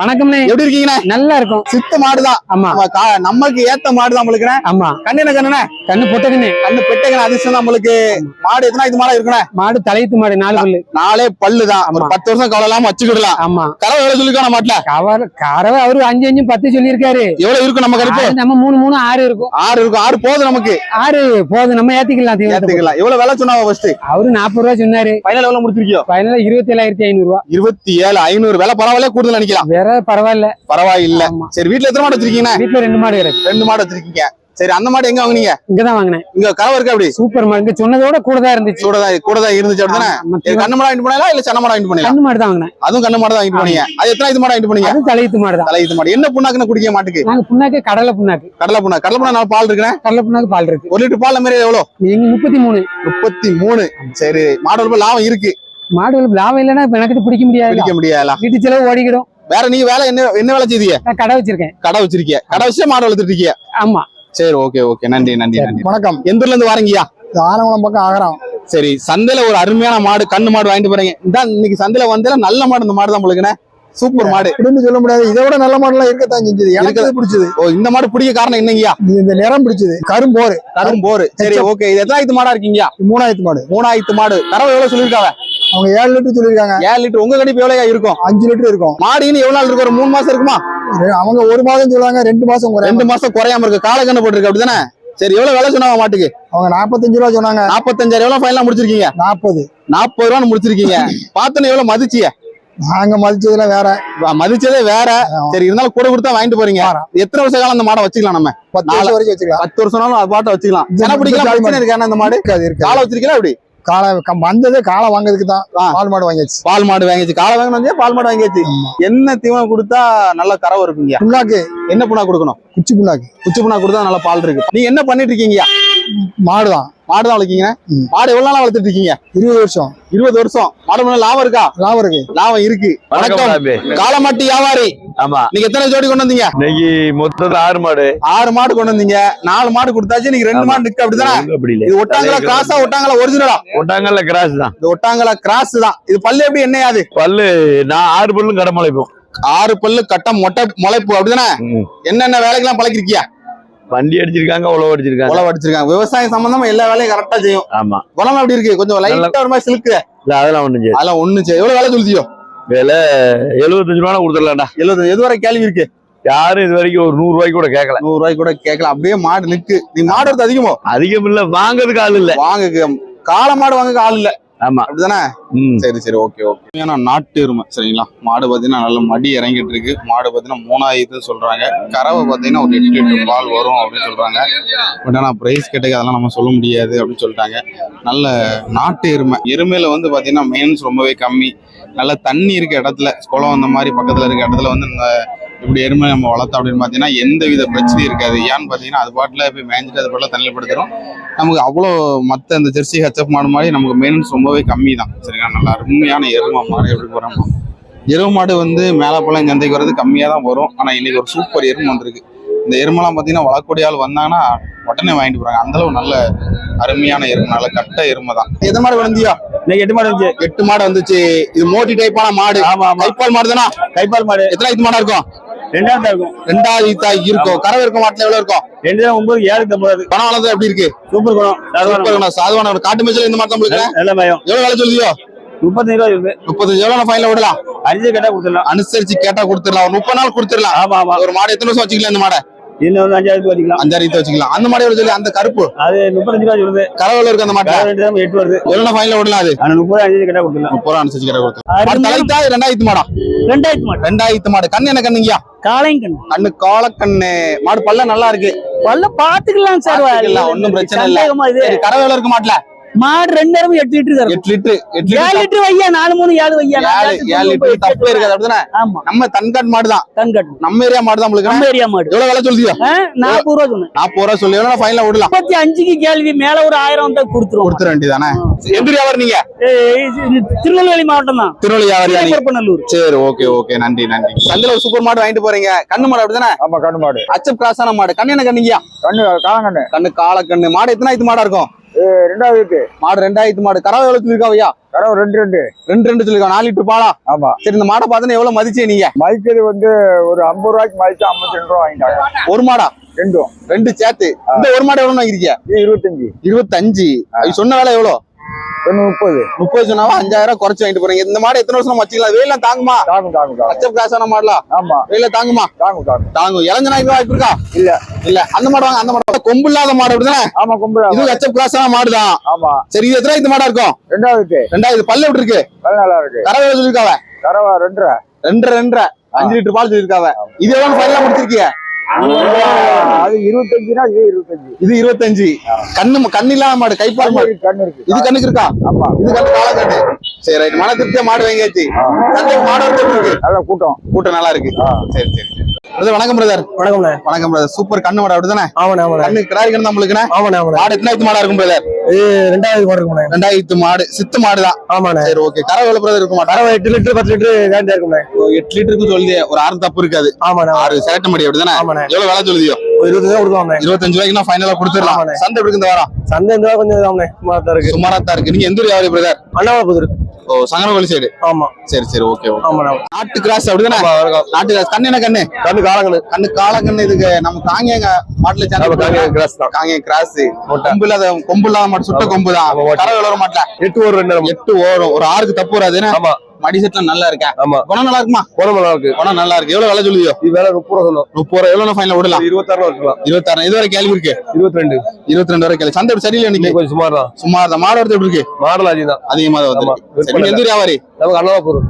வணக்கம்ண்ணே. எப்படி இருக்கீங்கண்ணே? நல்லா இருக்கும். சித்த மாடுதான். ஆமா. நம்ம கா- நம்மளுக்கு ஏத்த மாடு தான் நம்மளுக்குண்ணே ஆமா. கண்ணு கண்ணுண்ணே? கண்ணு பொட்டக்கண்ணு கண்ணு பெட்டைகண்ண அதிர்ஷ்டம் தான் நம்மளுக்கு. மாடு எத்தனை இது மாடா இருக்குண்ணே? மாடு தலையத்து மாடு நாலு பல்லு. நாளே பல்லுதான். ஒரு ஆமா. பத்து வருஷம் கவலை இல்லாம வச்சுக்கிடலாம். ஆமா. கறவை எவ்வளவு சொல்லிருக்கான மாட்டுல கவர் கறவை அவரு அஞ்சு அஞ்சு பத்து சொல்லியிருக்காரு. எவ்வளவு இருக்கும் நம்ம கருப்பு? நம்ம மூணு மூணு ஆறு இருக்கும். ஆறு இருக்கும். ஆறு போதும் நமக்கு. ஆறு போதும். நம்ம ஏத்திக்கலாம். ஏத்துக்கலாம். எவ்வளவு விலை சொன்னாங்க ஃபர்ஸ்ட் அவரு நாற்பது ரூபா சொன்னாரு. ஃபைனல் எவ்வளவு முடிச்சிருக்கியோ? ஃபைனலா இருபத்தி ஏழாயிரத்தி ஐநூறு ரூபா இருபத்தி ஏழு ஐநூறு. விலை பரவாயில்ல கூடுதல் நினைக்கலாம். வேற பரவாயில்ல. பரவாயில்ல. ஆமா. சரி வீட்டுல எத்தனை மாடு வச்சிருக்கீங்க? வீட்டுல ரெண்டு மாடு கிடக்கு ரெண்டு மாடு வச்சிருக்கீங்க. சரி அந்த மாடு எங்க வாங்குனீங்க? இங்கதான் வாங்கினேன். இங்க கறவை இருக்கு அப்படி? சூப்பர் மாடு. இங்க சொன்னதோட கூட தான் இருந்துச்சு. கூடதான் கூடதான் இருந்துச்சு அப்படிதானே ஆமா, இது கண்ணு மாடு வாங்கிட்டு போனீங்களா? இல்ல சன மாடு வாங்கிட்டு போனீங்களா? கண்ணு மாடு தான் வாங்கினேன். அதுவும் கண்ணு மாடு தான் வாங்கிட்டு போனீங்க. அது எத்தனை இது மாடு வாங்கிட்டு போனீங்க? அது தலையத்து மாடு தான். தலை இது மாடு. என்ன புண்ணாக்குன்னு குடிக்க மாட்டுக்கு? நாங்க புண்ணாக்கு கடலை புண்ணாக்கு. கடலை புண்ணா. கடலை புண்ணா நாலு பால் இருக்குண்ணே? கடலை புண்ணாக்கு பால் இருக்கு. ஒரு லிட்டர் பால் மாதிரி எவ்வளவு எங்க முப்பத்தி மூணு. முப்பத்தி மூணு. சரி மாடு லாபம் இருக்கு. மாடுகள் லாபம் இல்லைன்னா எனக்கு பிடிக்க முடியாது பிடிக்க முடியல வீட்டு செலவு ஓடிக்கிடும். வேற நீங்க வேலை என்ன என்ன வேலை செய்தீங்க கடை வச்சிருக்கேன். கடை வச்சிருக்கீங்க கடை வச்சு மாடு வளர்த்துட்டு இருக்கீங்க ஆமா. சரி ஓகே ஓகே நன்றி நன்றி நன்றி. வணக்கம். எந்த ஊர்ல இருந்து வாரீங்கயா இது ஆனங்குளம் பக்கம் ஆகரம். சரி சந்தையில ஒரு அருமையான மாடு கண்ணு மாடு வாங்கிட்டு போறீங்க. இதான் இன்னைக்கு சந்தையில வந்தால நல்ல மாடு இந்த மாடு தான் உங்களுக்கு சூப்பர் மாடு. அப்படின்னு சொல்ல முடியாது. இதை விட நல்ல மாடலாம் இருக்கத்தான் செஞ்சது. எனக்கு பிடிச்சது. ஓ இந்த மாடு பிடிக்க காரணம் என்னங்கய்யா? இந்த நிறம் பிடிச்சது. கரும்போரு கரும் போரு. சரி ஓகே. இது எத்தனாயிரத்து மாடா இருக்கீங்க மூணாயிரத்து மாடு. மூணாயிரத்து மாடு. தரவு எவ்வளவு சொல்லிருக்காங்க அவங்க ஏழு லிட்டர் சொல்லியிருக்காங்க. ஏழு லிட்டர். உங்க கணிப்பு எவ்வளவு இருக்கும்? அஞ்சு லிட்டர் இருக்கும். மாடு இன்னும் எவ்வளவு நாள் இருக்கு ஒரு மூணு மாசம் இருக்குமா? அவங்க ஒரு மாதம் சொல்லுவாங்க ரெண்டு மாசம் ரெண்டு மாசம் குறையாம இருக்கு. கால கண்ணு போட்டுருக்கு. அப்படிதானே? சரி எவ்வளவு விலை சொன்னாங்க மாட்டுக்கு? அவங்க நாற்பத்தஞ்சு ரூபா சொன்னாங்க. நாற்பத்தஞ்சாயிரம் எவ்வளவு ஃபைனலா முடிச்சிருக்கீங்க? நாற்பது. நாற்பது ரூபான்னு முடிச்சிருக்கீங்க. பார்த்தோன்னு எவ்வளவு மதிச்சிய நாங்க மதிச்சதுல வேற. மதிச்சதே வேற. சரி இருந்தாலும் கூட கொடுத்தா வாங்கிட்டு போறீங்க. எத்தனை வருஷ காலம் அந்த மாடை வச்சுக்கலாம் நம்ம? நாலு- வருஷம் வரைக்கும் வச்சுக்கலாம். பத்து வருஷம்னாலும் அது பாட்டை வச்சுக்கலாம். சென பிடிக்கலாம்? பிரச்சனை இருக்கா அந்த மாடு? இருக்காது காலை வச்சிருக்கீங்களா அப்படி காளை வந்ததே காளை வாங்குறதுக்கு தான். பால் மாடு வாங்கியாச்சு. பால் மாடு வாங்கிச்சு காலை வாங்கினா பால் மாடு வாங்கியாச்சு. என்ன தீவனம் கொடுத்தா நல்ல கறவை இருக்குங்க புண்ணாக்கு. என்ன புண்ணா கொடுக்கணும்? குச்சி புண்ணாக்கு. குச்சி புண்ணா கொடுத்தா நல்ல பால் இருக்கு. நீங்க என்ன பண்ணிட்டு இருக்கீங்க மாடு தான் மாடு தான் வளர்க்கீங்க. மாடு எவ்வளவு நாளா வளர்த்துட்டு இருக்கீங்க? இருபது வருஷம். இருபது வருஷம். மாடு மேல லாபம் இருக்கா? லாபம் இருக்கு. லாபம் இருக்கு. வணக்கம். காலமாட்டி வியாபாரி. ஆமா. நீங்க எத்தனை ஜோடி கொண்டு வந்தீங்க? இன்னைக்கு மொத்தத்துல ஆறு மாடு. ஆறு மாடு கொண்டு வந்தீங்க. நாலு மாடு கொடுத்தாச்சு. நீங்க ரெண்டு. மாடு நிக்க அப்படிதானே? ஒழுங்கு அப்படி இல்ல. இது ஒட்டாங்கலா கிராஸா ஒட்டாங்கலா ஒரிஜினலா ஒட்டாங்கல்ல கிராஸ் தான். இது ஒட்டாங்கலா கிராஸ் தான். இது பல்லு எப்படி என்னையாது பல்லு நான் ஆறு பல்லும் கடை முளைப்போம். ஆறு பல்லு கட்டம் மொட்டை முளைப்பு. அப்படிதானே. என்னென்ன வேலைக்கெல்லாம் பழக்கிருக்கியா? வண்டி அடிச்சிருக்காங்க உழவு அடிச்சிருக்காங்க. உழவு அடிச்சிருக்காங்க. விவசாயம் சம்பந்தமா எல்லா வேலையும் கரெக்டா செய்யும். ஆமா. குளம் எப்படி இருக்கு? கொஞ்சம் லைட்டா ஒரு மாதிரி சிலுக்கு இல்ல அதெல்லாம் ஒண்ணும் செய்யாது. அதெல்லாம் ஒண்ணு செய்யும் எவ்வளவு வேலை சொல்லியோ விலை எழுபத்தஞ்சு ரூபா கொடுத்துடலாம்டா. எழுபது எது வரை கேள்வி இருக்கு? யாரும் இது வரைக்கும் ஒரு நூறு ரூபாய்க்கு கூட கேட்கல நூறு ரூபாய்க்கு கூட கேட்கலாம் அப்படியே மாடு நிக்கு. நீ மாடு எடுத்து அதிகமோ? அதிகம் இல்ல வாங்குறதுக்கு ஆள் இல்ல. வாங்க காளை மாடு வாங்க ஆள் இல்ல. ஆமா. அப்படிதானே. சரி சரி ஓகே ஓகே. ஏன்னா நாட்டு எருமை சரிங்களா? மாடு பார்த்தீங்கன்னா நல்ல மடி இறங்கிட்டு இருக்கு மாடு பார்த்தீங்கன்னா மூணாயிரத்து சொல்றாங்க. கறவை பார்த்தீங்கன்னா ஒரு எட்டு லிட்டர் பால் வரும் அப்படின்னு சொல்றாங்க. பட் ஆனால் ப்ரைஸ் கேட்டக்கு அதெல்லாம் நம்ம சொல்ல முடியாது அப்படின்னு சொல்லிட்டாங்க. நல்ல நாட்டு எருமை. எருமையில வந்து பார்த்தீங்கன்னா மெயின்ஸ் ரொம்பவே கம்மி. நல்ல தண்ணி இருக்க இடத்துல குளம் அந்த மாதிரி பக்கத்தில் இருக்க இடத்துல வந்து இந்த இப்படி எருமை நம்ம வளர்த்தோம் அப்படின்னு பார்த்தீங்கன்னா எந்த வித பிரச்சனையும் இருக்காது. ஏன்னு பார்த்தீங்கன்னா அது பாட்டில் போய் மேய்ஞ்சிட்டு அது பாட்டில் தண்ணியில் படுத்துரும் நமக்கு அவ்வளோ மற்ற இந்த ஜெர்சி ஹெச்எஃப் மாடு மாதிரி நமக்கு மெயின்ஸ் ரொம்பவே கம்மி தான் சரிங்களா? நல்லா அருமையான எருமை மாடு. எப்படி போகிறோம் எருமை மாடு வந்து மேலப்பழம் சந்தைக்கு வர்றது கம்மியாக தான் வரும். ஆனால் இன்னைக்கு ஒரு சூப்பர் எருமை வந்திருக்கு. இந்த எருமெல்லாம் பார்த்தீங்கன்னா வளர்க்கூடிய ஆள் வந்தாங்கன்னா உடனே வாங்கிட்டு போறாங்க. அந்த அளவு நல்ல அருமையான எருமை நல்ல கட்ட எருமை தான். எந்த மாடு விழுந்தியா இன்னைக்கு எட்டு மாடு இருந்துச்சு எட்டு மாடு வந்துச்சு. இது மோட்டி டைப்பான மாடு. ஆமா ஆமா. கைப்பால் மாடு தானா கைப்பால் மாடு. எத்தனை இது மாடா இருக்கும்? ரெண்டாயிரம் தான் இருக்கும். ரெண்டாவது ஈத்தா இருக்கும். கறவை மாட்டுல எவ்வளவு இருக்கும்? ரெண்டு தான் ஒன்பது ஏழு பணம் வளர்ந்து எப்படி இருக்கு? சூப்பர் குணம் சூப்பர் சாதுவான காட்டு மேய்ச்சல் இந்த மாதிரி தான் நல்ல பயம். எவ்வளவு வேலை சொல்லுதியோ? முப்பத்தஞ்சு ரூபா இருக்கு. முப்பத்தஞ்சு. எவ்வளவு ஃபைனல விடலாம்? அஞ்சு கட்டா கொடுத்துடலாம். அனுசரிச்சு கேட்டா கொடுத்துடலாம். ஒரு முப்பது நாள் கொடுத்துடலாம். ஆமா ஆமா. ஒரு மாடு எத்தனை வருஷம் வச்சுக்கலாம் இந்த மாடை? இன்னும் ஒரு அஞ்சாயிரத்து வச்சுக்கலாம். அஞ்சாறு ஈத்து வச்சுக்கலாம். அந்த மாடு சொல்லி அந்த கருப்பு? அது முப்பத்தஞ்சு ரூபா சொல்லுது. கரவையில இருக்கு அந்த மாட்டை? எட்டு வருது. எவ்வளவு ஃபைனல விடலாம் அது? ஆனா முப்பது அஞ்சு கட்டா கொடுத்துடலாம். முப்பது ரூபா அனுசரிச்சு கேட்டா கொடுத்துடலாம் தலைத்தா ரெண்டாயிரத்து மாடா? ரெண்டாயிரத்து மாடு. ரெண்டாயிரத்து மாடு. கண்ணு என்ன கண்ணுங்கயா காளையும் கண்ணு கண்ணு காலக்கண்ணு மாடு பல்ல நல்லா இருக்கு. பல்ல பாத்துக்கலாம் சார் ஒண்ணும் பிரச்சனை இல்ல. கரவையில இருக்க மாட்டல. மாடு ரெண்டு நேரமும் எட்டு லிட்டர் தரும் எட்டு லிட்டரு எட்டு ஏழு லிட்டர் லிட்டர் வையா? நாலு மூணு ஏழு வையா? ஏழு ஏழு லிட்டர் தப்பே இருக்காது அப்படிதானே? ஆமா. நம்ம தன்காட் மாடு தான் கண்கட்டு நம்ம ஏரியா மாடு தான் உங்களுக்கு. நம்ம ஏரியா மாடு. எவ்வளவு விலை சொல்லுதியோ ஆ, நாற்பது ரூபா சொன்னேன். நாற்பது ரூபா சொல்லி எவ்வளவு ஃபைனல விடலாம் முப்பத்தி அஞ்சுக்கு கேள்வி மேல ஒரு ஆயிரம் தான் கொடுத்துருவோம். கொடுத்துட வேண்டியதானே எந்த வியாபாரம் நீங்க? திருநெல்வேலி மாவட்டம் தான் நீங்க? திருப்பரப்பநல்லூர் சரி ஓகே ஓகே நன்றி நன்றி. சந்தையில ஒரு சூப்பர் மாடு வாங்கிட்டு போறீங்க. கண்ணு மாடு அப்படிதானே? ஆமா கண்ணு மாடு. அச்சப் கிராஸான மாடு. கண்ணு என்ன கண்ணுங்கயா கண்ணு காலங்கண்ணு கண்ணு கால கண்ணு மாடு எத்தனை இது மாடா இருக்கும்? ரெண்டாவது மாடு ரெண்டாயிரத்து மாடு. கறவை எவ்வளவு சொல்லிருக்கா ஐயா? கறவை ரெண்டு ரெண்டு. ரெண்டு ரெண்டு சொல்லிருக்கா நாலு லிட்டர் பாலா? ஆமா. சரி இந்த மாடை பார்த்தா எவ்வளவு மதிச்சே நீங்க? மதிச்சது வந்து ஒரு ஐம்பது ரூபாய்க்கு மதிச்சு ஐம்பத்தி ரெண்டு ரூபா வாங்கிட்டாங்க. ஒரு மாடா? ரெண்டும். ரெண்டு சேர்த்து. இந்த ஒரு மாடு எவ்வளவு வாங்கிருக்கீங்க இது இருபத்தஞ்சு. இருபத்தஞ்சு. சொன்ன வேலை எவ்வளவு? முப்பது. முப்பது சொன்னாவா? அஞ்சாயிரம் குறைச்சு வாங்கிட்டு போறீங்க. இந்த மாடு எத்தனை வருஷம் வச்சுக்கலாம்? வெயிலாம் தாங்குமா? தாங்கும் தாங்கும் பச்சை காசான மாடலாம் ஆமா. வெயில தாங்குமா? தாங்கும் தாங்கும். தாங்கும். இளஞ்சனா வாய்ப்பு இருக்கா? இல்ல. இல்ல. அந்த மாடு வாங்க அந்த மாடு கொம்பு இல்லாத மாடு அப்படிதானே? ஆமா கும்பலா இது கச்சப் கிராஸான மாடு தான் ஆமா. சரி இது எத்தனை இந்த மாடா இருக்கும் ரெண்டாவது ரெண்டாவது பல்லு எப்படி இருக்கு? நல்ல நல்லா இருக்கு. எவ்வளவு சொல்லிருக்காவ கறவை ரெண்டரை. ரெண்டரை ரெண்டரை. அஞ்சு லிட்டர் பால் சொல்லிருக்காவ இது எவ்வளவு ஃபைனலா முடிச்சிருக்கீங்க அது இருபத்தஞ்சுனா இது இருபத்தஞ்சு. இது இருபத்தஞ்சு. கண்ணு கண்ணு இல்லாத மாடு கைப்பால் மாடு. கண்ணு இருக்கு. இது கண்ணுக்கு இருக்கா? ஆமா. இது கண்ணு கால கண்ணு சரி ரைட். மன திருப்தியா மாடு வாங்கியாச்சு. சந்தைக்கு மாடு இருக்கு நல்ல கூட்டம். கூட்டம் நல்லா இருக்கு. சரி சரி சரி. பிரதர் வணக்கம் பிரதர். வணக்கம்ண்ணே. வணக்கம் பிரதர். சூப்பர் கண்ணு மாடு அப்படிதானே ஆமாண்ணே கண்ணு கிடாரி கண்ணு நம்மளுக்குண்ணே ஆமாண்ணே மாடு எத்தனாயிரத்து மாடா இருக்கும் பிரதர்? இது ரெண்டாவது மாடு இருக்குண்ணே ரெண்டாயிரத்து மாடு சித்து மாடு தான் ஆமாண்ணே. சரி ஓகே எவ்வளவு பிரதர் இருக்கும்? தரவை எட்டு லிட்டர் பத்து லிட்டர் கேரண்டியா இருக்குண்ணே எட்டு லிட்டருக்கு சொல்லி ஒரு ஆறு தப்பு இருக்காது. ஆமாண்ணே ஆறு செலக்ட் மாடி அப்படிதானே? ஆமாண்ணே. எவ்வளவு வேலை சொல்லுதியோ? ஒரு இருபது ரூபா கொடுக்கலாம்ண்ணே. இருபத்தஞ்சு ரூபாய்க்கு ஃபைனலா கொடுத்துடலாம். சந்தை எப்படி இருக்கு இந்த வாரம்? சந்தை இந்த வாரம் கொஞ்சம் சுமாரா தான் இருக்கு. நீங்க எந்த ஊர் யாரு பிரதர் அண்ணாமலை புதுரு. ஓ சங்கரவழி சைடு ஆமா. சரி சரி ஓகே ஓகே ஆமாண்ணே நாட்டு கிராஸ் அப்படிதானே? நாட்டு கிராஸ் கண்ணு என்ன கண்ணு? கண்ணு காலங்கண்ணு. கண்ணு கால கண்ணு இதுக்கு நம்ம காங்கேங்க மாட்டுல சேர்ந்து கிராஸ் தான். காங்கே கிராஸ் கொம்பு இல்லாத கொம்பு இல்லாத மாட்டு சுட்ட கொம்பு தான். ஆமா. கறவை எவ்வளவு மாட்டல. எட்டு ஒரு ரெண்டு எட்டு ஓடும். ஒரு ஆறுக்கு தப்பு வராது? ஆமா. மடி செட்ல நல்லா இருக்கா? ஆமா. குணம் நல்லா இருக்குமா? குணம் நல்லா இருக்கு. குணம் நல்லா இருக்கு. எவ்வளவு விலை சொல்லுதியோ இது வேலை முப்பது ரூபா சொன்னோம். முப்பது ரூபா. எவ்வளவு ஃபைனல் விடலாம்? இருபத்தாறு ரூபா இருக்கலாம் இருபத்தாறு. இது வரை கேள்வி இருக்கு? இருபத்தி ரெண்டு இருபத்தி ரெண்டு வரை கேள்வி. சந்தை சரியில்லை இன்னைக்கு? கொஞ்சம் சுமார் தான். சும்மா அந்த மாடு வரது எப்படி இருக்கு? மாடல் அதிகம் தான். அதிகமா தான் எந்த வியாபாரி? நமக்கு புது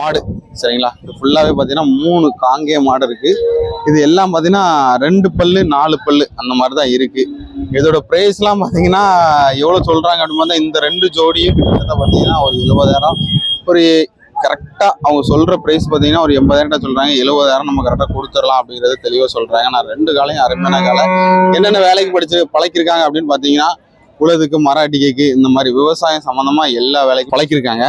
மாடு. சரிங்களா? இது ஃபுல்லாவே பாத்தீங்கன்னா மூணு காங்கேய மாடு இருக்கு. இது எல்லாம் பாத்தீங்கன்னா ரெண்டு பல்லு நாலு பல்லு அந்த மாதிரி தான் இருக்கு. இதோட பிரைஸ் எல்லாம் பாத்தீங்கன்னா எவ்வளவு சொல்றாங்க அப்படின்னு பார்த்தா இந்த ரெண்டு ஜோடியும் கிட்டத்தட்ட பாத்தீங்கன்னா ஒரு எழுபதாயிரம். ஒரு கரெக்டா அவங்க சொல்ற பிரைஸ் பாத்தீங்கன்னா ஒரு எண்பதாயிரம் சொல்றாங்க எழுபதாயிரம் நம்ம கரெக்டா கொடுத்துடலாம் அப்படிங்கறது தெளிவா சொல்றாங்க. நான் ரெண்டு காலையும் அருமையான காலை என்னென்ன வேலைக்கு படிச்சு பழக்கிருக்காங்க அப்படின்னு பாத்தீங்கன்னா உலதுக்கு மராட்டிகைக்கு இந்த மாதிரி விவசாயம் சம்பந்தமா எல்லா வேலைக்கும் பழக்கிருக்காங்க.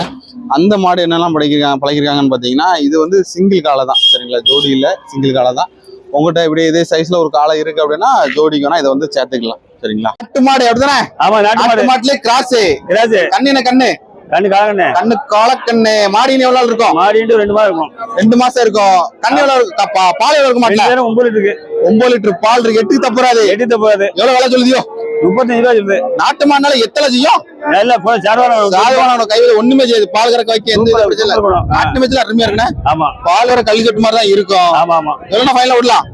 அந்த மாடு என்னெல்லாம் பழக்கிருக்காங்க பழக்கிருக்காங்கன்னு பாத்தீங்கன்னா இது வந்து சிங்கிள் காலை தான். சரிங்களா? ஜோடி இல்ல சிங்கிள் காலை தான். உங்ககிட்ட இப்படி இதே சைஸ்ல ஒரு காலை இருக்கு அப்படின்னா ஜோடிக்கு வேணா இதை வந்து சேர்த்துக்கலாம். சரிங்களா? நாட்டு மாடு அப்படிதானே ஆமா நாட்டு மாடு. நாட்டு மாட்டுலயே கிராஸ். கிராஸ். கண்ணு? கண்ணு கண்ணு காலங்கண்ணே கண்ணு காலக்கண்ணு மாடின்னு எவ்வளவு இருக்கும்? மாறிட்டு ரெண்டு மாதம் இருக்கும். ரெண்டு மாசம் இருக்கும். கண்ணு எவ்வளவு இருக்கும்? பால் எவ்வளவு இருக்க ரெண்டு மாட்டல நேரம் ஒன்பது லிட்டருக்கு. ஒன்பது லிட்டர் பால் இருக்கு. எட்டுக்கு தப்புறாது. எட்டு தப்பாது எவ்வளவு விலை சொல்லுதியோ? முப்பத்தஞ்சு ரூபா சொல்லுது. நாட்டு மாடுனால எத்தனை செய்யும்? போன சாரவாரம் சாதவானோட கையில ஒண்ணுமே செய்யாது. பால் கறக்க வைக்க எந்த இல்ல. நாட்டு மேட்ச்ல அருமையா இருக்குண்ணே. ஆமா. பால் வர கல் கட்டு மாதிரி தான் இருக்கும். ஆமா ஆமா. எவ்வளவு ஃபைனல விடலாம்?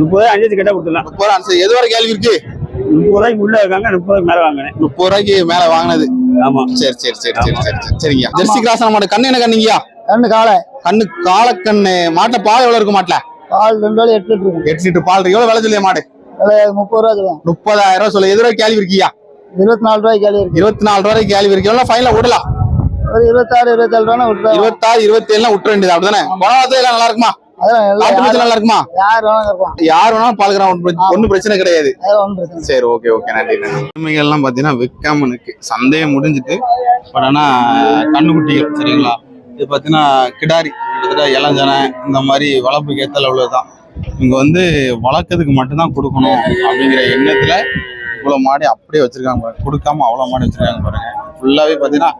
முப்பது அஞ்சு கேட்டா கொடுத்துடலாம். முப்பது எது வரை கேள்வி இருக்கு? முப்பது ரூபாய்க்கு உள்ள இருக்காங்க முப்பது மேல வாங்கினேன் முப்பது ரூபாய்க்கு மேல வாங்கினது. ஆமா. சரி சரி சரி சரி சரி சரி சரிங்க ஜெர்சி கிராஸ் மாடு. கண்ணு என்ன கண்ணுங்கயா கண்ணு காலை. கண்ணு காலக்கண்ணு மாட்டை பால் எவ்வளவு இருக்கும் மாட்டுல? பால் ரெண்டு வேலை எட்டு லிட்டர் இருக்கும். எட்டு லிட்டர் பால் இருக்கு. எவ்வளவு விலை சொல்லிய மாடு? முப்பது ரூபா சொல்லுவோம் முப்பதாயிரம் ரூபாய் சொல்லு. எது வரை கேள்வி இருக்கியா? இருபத்தி நாலு ரூபாய்க்கு கேள்வி இருக்கு. இருபத்தி நாலு ரூபாய்க்கு கேள்வி இருக்கு. எவ்வளவு ஃபைனல விடலாம்? ஒரு இருபத்தாறு இருபத்தேழு ரூபா விட்டுருவோம் இருபத்தாறு இருபத்தி ஏழுலாம் விட்டுற வேண்டியது. அப்படிதானே? குணவத்தை எல்லாம் நல்லா இருக்குமா? நாட்டு நல்லா இருக்குமா யார் வேணாலும் பால்கிறான் பிரச்சனை கிடையாது. ஒன்றும் பிரச்சனை இல்லை. சரி ஓகே ஓகே நன்றி எருமைகள்லாம் பார்த்தீங்கன்னா விற்காம இருக்கு சந்தேகம் முடிஞ்சிட்டு பட் ஆனால் கண்ணுக்குட்டிகள் சரிங்களா? இது பார்த்தீங்கன்னா கிடாரி கிட்டத்தட்ட இளஞ்சனை இந்த மாதிரி வளர்ப்புக்கு ஏத்தல உள்ளதுதான் இவங்க வந்து வளர்க்கறதுக்கு மட்டும்தான் கொடுக்கணும் அப்படிங்கிற எண்ணத்துல இவ்வளோ மாடி அப்படியே வச்சிருக்காங்க பாருங்க. கொடுக்காம அவ்வளோ மாடி வச்சிருக்காங்க பாருங்க. ஃபுல்லாகவே பார்த்தீங்கன்னா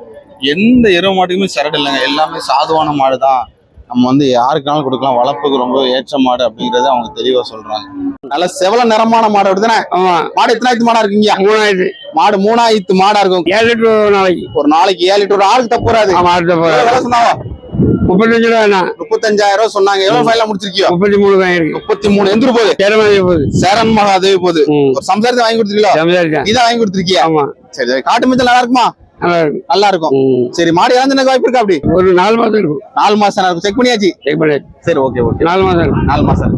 எந்த எருவ மாட்டுக்குமே சரடு இல்லைங்க. எல்லாமே சாதுவான மாடு தான் நம்ம வந்து யாருக்குனாலும் கொடுக்கலாம். வளர்ப்புக்கு ரொம்ப ஏற்ற மாடு அப்படிங்கறத அவங்க தெளிவா சொல்றாங்க. நல்ல செவல நிறமான மாடு அப்படிதானே மாடு எத்தனாயிரத்து மாடா இருக்கீங்க? மூணாயிரத்து. மாடு மூணாயிரத்து மாடா இருக்கும். ஏழு லிட்டர் நாளைக்கு. ஒரு நாளைக்கு ஏழு லிட்டர். ஒரு ஆளுக்கு தப்பு வராது. முப்பத்தஞ்சு ரூபா வேணாம் முப்பத்தஞ்சாயிரம் ரூபாய் சொன்னாங்க. எவ்வளவு ஃபைனலா முடிச்சிருக்கியோ? முப்பத்தி மூணு தான் இருக்கு. முப்பத்தி மூணு. எந்திரு போகுது? திறமை போகுது. சேரன் மகாதேவி போகுது. சம்சாரத்தை வாங்கி கொடுத்துருக்கீங்களா? நீதான் வாங்கி கொடுத்துருக்கியா? ஆமா. சரி சரி. காட்டு மிச்சம் நல்லா இருக்குமா? நல்லா இருக்கும் இருக்கும். சரி மாடு இறந்துனக்கு வாய்ப்பு இருக்கா அப்படி? ஒரு நாலு மாசம் இருக்கும். நாலு மாசம் செக் பண்ணியாச்சு? செக் பண்ணி சரி ஓகே ஓகே நாலு மாசம் இருக்கும். நாலு மாசம்.